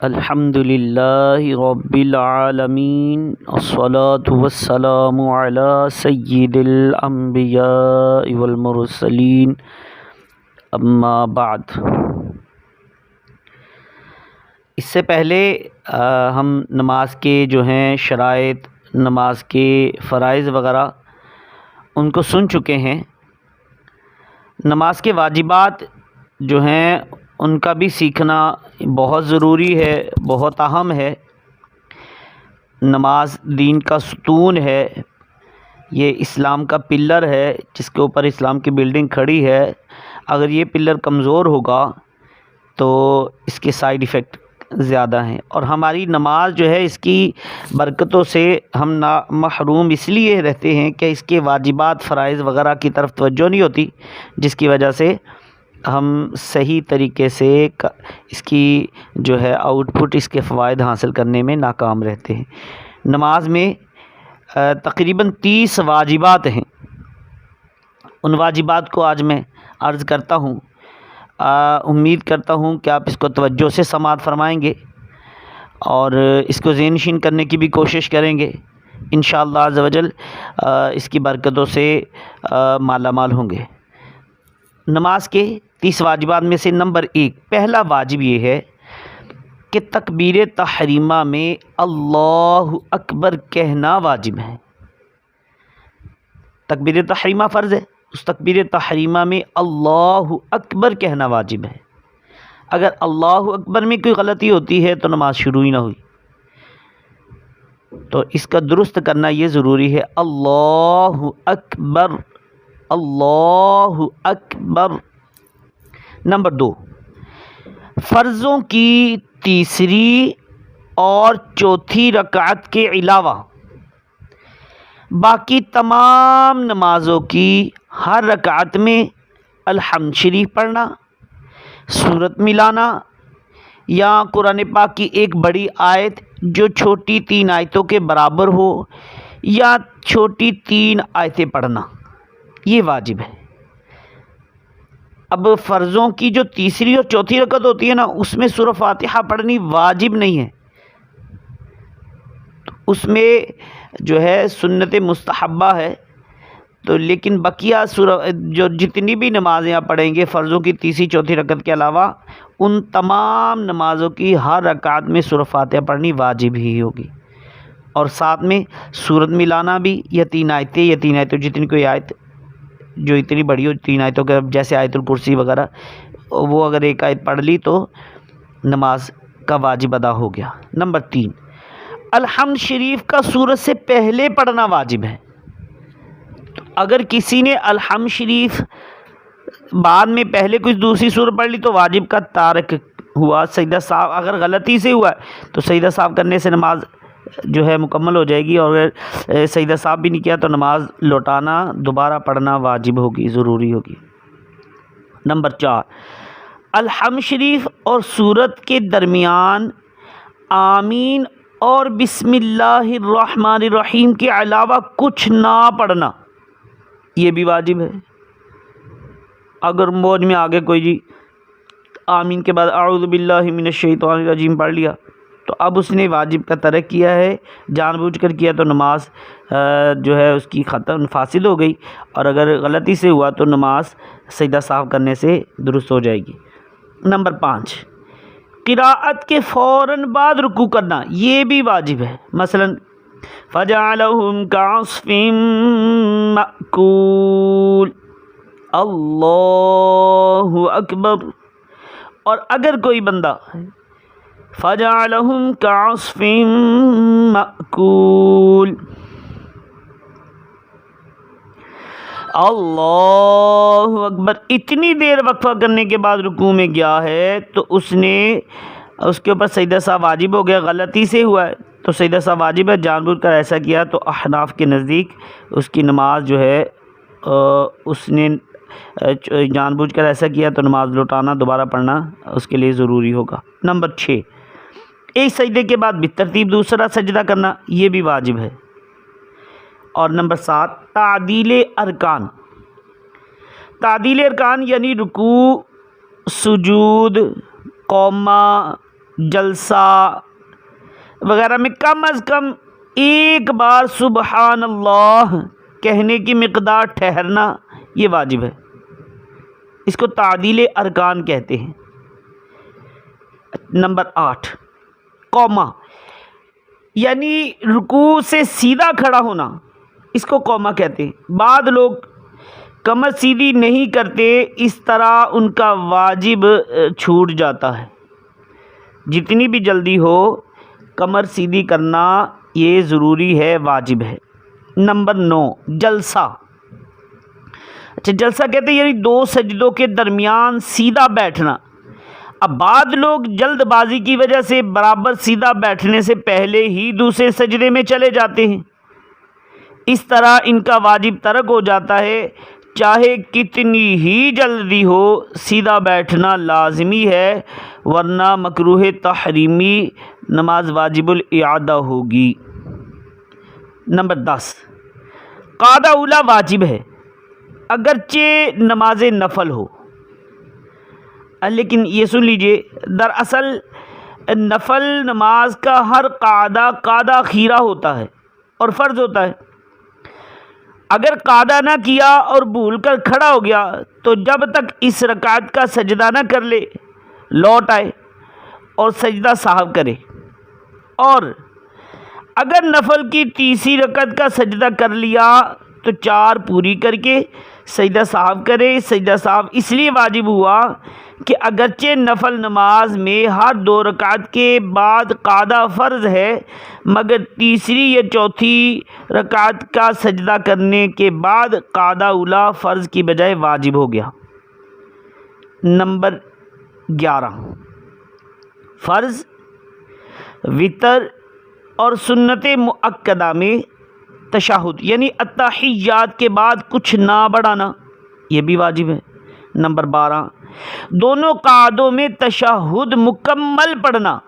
अल्हम्दुलिल्लाह रब्बिलआलमीन अस्सलातु वस्सलामु अला सय्यिदिल अंबिया वल मुरसलीन अम्मा बाद इससे पहले आ, हम नमाज़ के जो हैं शराइत नमाज़ के फ़राइज़ वगैरह उनको सुन चुके हैं। नमाज़ के वाजिबात जो हैं उनका भी सीखना बहुत ज़रूरी है, बहुत अहम है। नमाज़ दीन का सुतून है, ये इस्लाम का पिलर है, जिसके ऊपर इस्लाम की बिल्डिंग खड़ी है। अगर ये पिलर कमज़ोर होगा तो इसके साइड इफ़ेक्ट ज़्यादा हैं। और हमारी नमाज़ जो है, इसकी बरकतों से हम ना महरूम इसलिए रहते हैं कि इसके वाजिबात, फ़राइज़ वगैरह की तरफ़ तवज्जो नहीं होती, जिसकी वजह से हम सही तरीके से इसकी जो है आउटपुट इसके फ़वाद हासिल करने में नाकाम रहते हैं। नमाज़ में तकरीबन तीस वाजिबात हैं। उन वाजिबात को आज मैं अर्ज़ करता हूँ। उम्मीद करता हूँ कि आप इसको तवज्जो से समात फरमाएँगे और इसको जहनशीन करने की भी कोशिश करेंगे। इन शजल इसकी बरकतों से माला माल होंगे। नमाज़ के तीस वाजिबात में से नंबर एक, पहला वाजिब ये है कि तकबीर तहरीमा में अल्लाह अकबर कहना वाजिब है। तकबीर तहरीमा फ़र्ज़ है, उस तकबीर तहरीमा में अल्लाह अकबर कहना वाजिब है। अगर अल्लाह अकबर में कोई गलती होती है तो नमाज़ शुरू ही ना हुई। तो इसका दुरुस्त करना ये ज़रूरी है, अल्लाह अकबर अल्लाह अकबर। नंबर दो, फ़र्ज़ों की तीसरी और चौथी रकात के अलावा बाकी तमाम नमाज़ों की हर रकात में अलहम शरीफ पढ़ना, सूरत मिलाना या कुरान पाक की एक बड़ी आयत जो छोटी तीन आयतों के बराबर हो या छोटी तीन आयतें पढ़ना, ये वाजिब है। अब फ़र्ज़ों की जो तीसरी और चौथी रकत होती है ना, उसमें सुर फातिहा पढ़नी वाजिब नहीं है। तो उसमें जो है सुन्नत मुस्तहबा है। तो लेकिन बकिया सुर जो जितनी भी नमाज़ें आप पढ़ेंगे फ़र्ज़ों की तीसरी, चौथी रकत के अलावा, उन तमाम नमाज़ों की हर रकात में सुर फातिहा पढ़नी वाजिब ही होगी। और साथ में सूरत मिलाना भी या तीन आयतें या तीन आयतें जितनी कोई आयत जो इतनी बड़ी हो, तीन आयतों के जैसे आयतुल कुर्सी वगैरह, वो अगर एक आयत पढ़ ली तो नमाज़ का वाजिब अदा हो गया। नंबर तीन अलहम शरीफ का सूरत से पहले पढ़ना वाजिब है। तो अगर किसी ने अलहम शरीफ बाद में पहले कुछ दूसरी सूरत पढ़ ली तो वाजिब का तारक हुआ। सईदा साहब, अगर गलती से हुआ तो सईदा साहब करने से नमाज़ जो है मुकम्मल हो जाएगी और अगर सईदा साहब भी नहीं किया तो नमाज़ लौटाना, दोबारा पढ़ना वाजिब होगी, ज़रूरी होगी। नंबर चार अलहम शरीफ और सूरत के दरमियान आमीन और बिस्मिल्लाहिर्रहमानिर्रहीम के अलावा कुछ ना पढ़ना, ये भी वाजिब है। अगर मौज में आगे कोई जी, आमीन के बाद आउज़बिल्लिमिनशैतवानरजीम पढ़ लिया। तो अब उसने वाजिब का तरक किया है, जानबूझकर किया तो नमाज़ जो है उसकी ख़त्म, फासिल हो गई और अगर गलती से हुआ तो नमाज़ सजदा साफ़ करने से दुरुस्त हो जाएगी। नंबर पाँच किरात के फ़ौर बाद रुकू करना, ये भी वाजिब है। मसलन, फ़जालहम कासफ़िम मकूल अल्लाह अकबर। और अगर कोई बंदा फ़जालहम कासफ़िम मकूल अल्लाह अकबर इतनी देर वक्फा करने के बाद रुकू में गया है? तो उसने, उसके ऊपर सईदा साहब वाजिब हो गया, गलती से हुआ है। तो सईदा साहब वाजिब है, जानबूझ कर ऐसा किया तो अहनाफ के नज़दीक उसकी नमाज़ जो है उसने जानबूझ कर ऐसा किया तो नमाज़ लौटाना, दोबारा पढ़ना उसके लिए ज़रूरी होगा। नंबर छः। एक सजदे के बाद भी तरतीब दूसरा सजदा करना ये भी वाजिब है। और नंबर सात, तादील अरकान। तादील अरकान यानी रुकू, सुजूद, कौमा, जलसा वगैरह में कम अज़ कम एक बार सुबहान अल्लाह कहने की मकदार ठहरना ये वाजिब है। इसको तादील अरकान कहते हैं। नंबर आठ कौमा, यानी रुकू से सीधा खड़ा होना, इसको कौमा कहते हैं। बाद लोग कमर सीधी नहीं करते, इस तरह उनका वाजिब छूट जाता है। जितनी भी जल्दी हो, कमर सीधी करना ये ज़रूरी है, वाजिब है। नंबर नौ, जलसा। अच्छा जलसा कहते हैं, यानी दो सजदों के दरमियान सीधा बैठना। अब बाद लोग जल्दबाजी की वजह से बराबर सीधा बैठने से पहले ही दूसरे सजदे में चले जाते हैं। इस तरह इनका वाजिब तरक हो जाता है, चाहे कितनी ही जल्दी हो, सीधा बैठना लाजमी है, वरना मकरूह तहरीमी नमाज़ वाजिबुल इयादा होगी। नंबर दस कादा उला वाजिब है। अगरचे नमाज़ नफल हो लेकिन ये सुन लीजिए, दरअसल नफल नमाज़ का हर कादा कादा खीरा होता है और फ़र्ज़ होता है। अगर कादा ना किया और भूल कर खड़ा हो गया तो जब तक इस रकात का सजदा ना कर ले, लौट आए और सजदा साहब करे। और अगर नफल की तीसरी रकत का सजदा कर लिया तो चार पूरी करके सजदा साहब करे, सजदा साहब इसलिए वाजिब हुआ कि अगरचे नफल नमाज़ में हर दो रकात के बाद कादा फ़र्ज़ है, मगर तीसरी या चौथी रकात का सजदा करने के बाद कादा उला फ़र्ज़ की बजाय वाजिब हो गया। नंबर ग्यारह। फ़र्ज़, वितर और सुन्नत मुक्दा में तशाहुद, यानी अतहियात के बाद कुछ ना बढ़ाना। ये भी वाजिब है। नंबर बारह, दोनों कादों में तशाहुद मुकम्मल पढ़ना।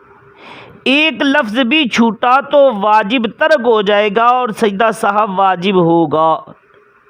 एक लफ्ज़ भी छूटा तो वाजिब तर्क हो जाएगा और सजदा साहब वाजिब होगा।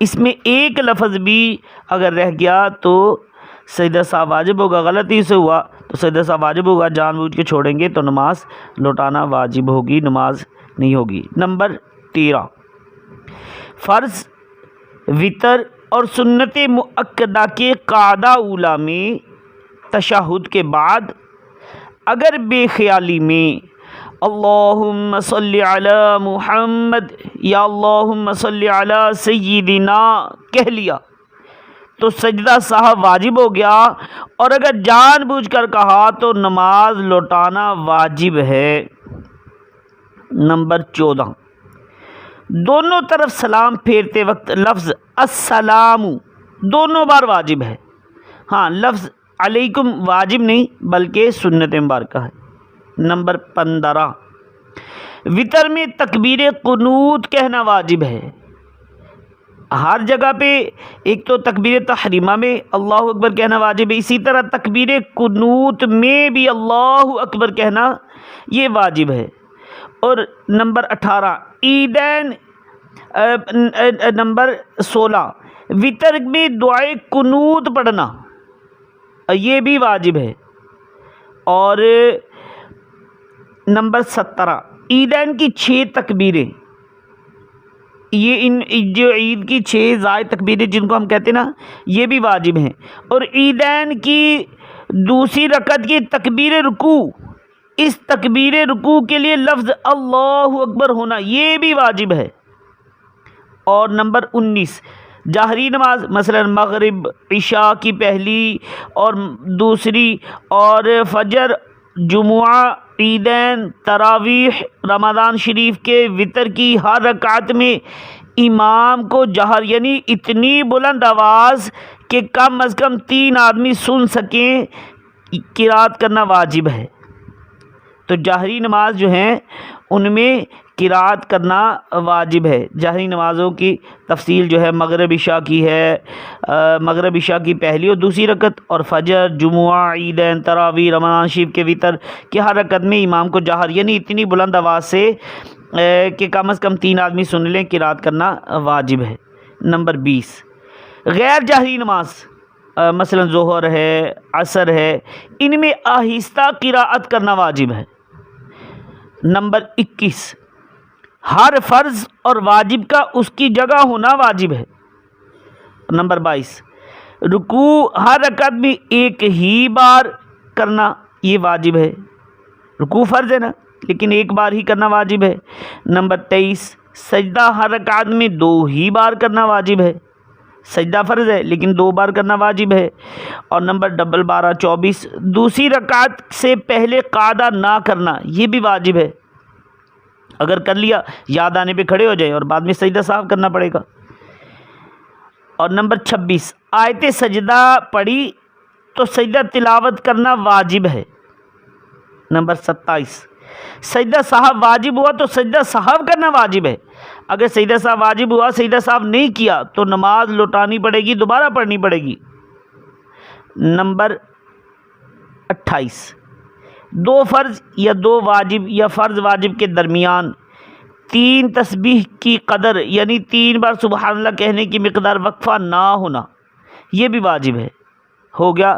इसमें एक लफ्ज़ भी अगर रह गया तो सजदा साहब वाजिब होगा, गलती से हुआ तो सजदा साहब वाजिब होगा, जानबूझ के छोड़ेंगे तो नमाज़ लौटाना वाजिब होगी, नमाज़ नहीं होगी। नंबर तेरह। फ़र्ज़, वितर और सुन्नत मुक्दा के कादा उला में तशाहुद के बाद अगर बेख्याली में अल्लाहुम्म सल्लि अला मुहम्मद या अल्लाहुम्म अला सय्यिदिना कह लिया। तो सजदा साहब वाजिब हो गया। और अगर जानबूझकर कहा तो नमाज़ लौटाना वाजिब है। नंबर चौदह। दोनों तरफ़ सलाम फेरते वक्त लफ्ज़ असलाम दोनों बार वाजिब है। हाँ लफ्ज़ अलैकुम वाजिब नहीं, बल्कि सुन्नत मुबारक है। नंबर पंद्रह। वितर में तकबीर कनूत कहना वाजिब है। हर जगह पे एक तो तकबीर तहरीमा में अल्लाह अकबर कहना वाजिब है। इसी तरह तकबीर कनूत में भी अल्लाह अकबर कहना ये वाजिब है। और नंबर अठारह, ईदैन नंबर सोलह, वितर में दुआए कनूत पढ़ना ये भी वाजिब है। और नंबर सत्रह ईदैन की छः तकबीरें। ये इन जो ईद की छः ज़ाय तकबीरें जिनको हम कहते हैं ना, ये भी वाजिब हैं। और ईदैन की दूसरी रकत की तकबीर रुकू। इस तकबीर रुकू के लिए लफ्ज़ अल्लाह अकबर होना, ये भी वाजिब है। और नंबर उन्नीस, जाहरी नमाज़, मसलन मगरिब, इशा की पहली और दूसरी, और फजर जुमुआ, ईदैन, तरावीह रमज़ान शरीफ के वितर की हर रकात में इमाम को जहर, यानी इतनी बुलंद आवाज़ कि कम अज़ कम तीन आदमी सुन सकें, किरात करना वाजिब है। तो जहरी नमाज़ जो हैं, उनमें किरात करना वाजिब है। जहरी नमाज़ों की तफसील जो है मगरब इशा की है। मगरब इशा की पहली और दूसरी रकत और फजर, जुमुआ, ईदैन तरावी रमज़ान शिव के वितर की हर रकत में इमाम को जहर, यानी इतनी बुलंद आवाज़ से कि कम अज़ कम तीन आदमी सुन लें, किरात करना वाजिब है। नंबर बीस, गैर जहरी नमाज़ मसलन जोहर है, असर है, इनमें आहिस्ता किरात करना वाजिब है। नंबर इक्कीस हर फ़र्ज़ और वाजिब का उसकी जगह होना वाजिब है। नंबर बाईस, रुकू हर रकत में एक ही बार करना ये वाजिब है। रुकू फ़र्ज़ है ना, लेकिन एक बार ही करना वाजिब है। नंबर तेईस, सजदा हर रकात में दो ही बार करना वाजिब है। सजदा फ़र्ज़ है, लेकिन दो बार करना वाजिब है। और नंबर डबल बारह चौबीस, दूसरी रकात से पहले कादा ना करना, ये भी वाजिब है। अगर कर लिया, याद आने पे खड़े हो जाए और बाद में सजदा साफ़ करना पड़ेगा। और नंबर छब्बीस, आयत सजदा पढ़ी तो सजदा तिलावत करना वाजिब है। नंबर सत्ताईस, सजदा साहब वाजिब हुआ तो सजदा साहब करना वाजिब है। अगर सजदा साहब वाजिब हुआ, सजदा साहब नहीं किया तो नमाज़ लौटानी पड़ेगी, दोबारा पढ़नी पड़ेगी। नंबर अट्ठाईस दो फ़र्ज़ या दो वाजिब या फ़र्ज़ वाजिब के दरमियान, तीन तस्बीह की कदर, यानी तीन बार सुबह कहने की मकदार वक्फ़ा ना होना, ये भी वाजिब है। हो गया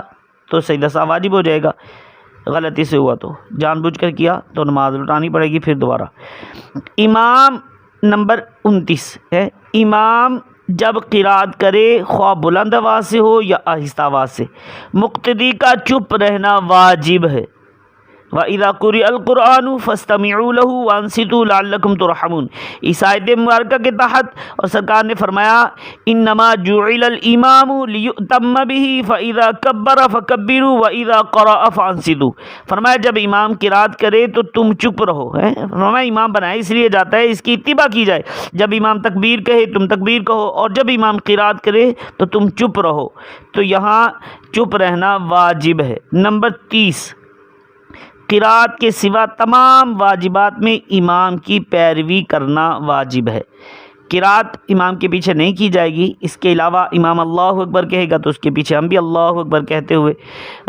तो सही दसा वाजिब हो जाएगा। गलती से हुआ तो जानबूझकर किया तो नमाज़ लौटानी पड़ेगी फिर दोबारा। इमाम नंबर उनतीस है। इमाम जब किरात करे ख्वा बुलंद आवाज़ से हो या आहिस्ता आवाज़ से, मुक्तदी का चुप रहना वाजिब है। व इदा कुरान फ़स्तमलू वानसितु लालकुम तुरहमून इस आयत मुबारक के तहत और सरकार ने फरमाया इन नमा जुइलमाम बिही फ़ैदा कब्बर फ़कबिर व इदा क़राफ़ानसितु फरमाया जब इमाम किरात करे तो तुम चुप रहो है फरमाया इमाम बनाए इसलिए जाता है इसकी इतबा की जाए जब इमाम तकबीर कहे तुम तकबीर कहो और जब इमाम किरात करे तो तुम चुप रहो तो यहाँ चुप रहना वाजिब है नंबर तीस किरात के सिवा तमाम वाजिबात में इमाम की पैरवी करना वाजिब है। किरात इमाम के पीछे नहीं की जाएगी। इसके अलावा इमाम अल्लाह अकबर कहेगा तो उसके पीछे हम भी अल्लाह अकबर कहते हुए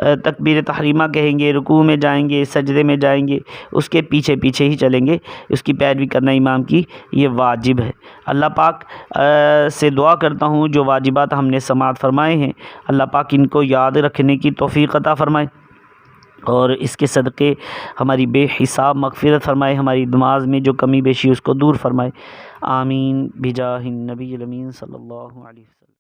तकबीर तहरीमा कहेंगे, रुकू में जाएँगे, सजदे में जाएँगे, उसके पीछे पीछे ही चलेंगे। उसकी पैरवी करना इमाम की ये वाजिब है। अल्लाह पाक से दुआ करता हूँ, जो वाजिबात हमने समात फरमाए हैं, अल्लाह पाक इनको याद रखने की तोफ़ी अता फ़रमाए। और इसके सदक़े हमारी बेहिसाब मगफ़रत फ़रमाए, हमारी नमाज़ में जो कमी बेशी उसको दूर फरमाए। आमीन। बिजा नबी सल्लल्लाहु अलैहि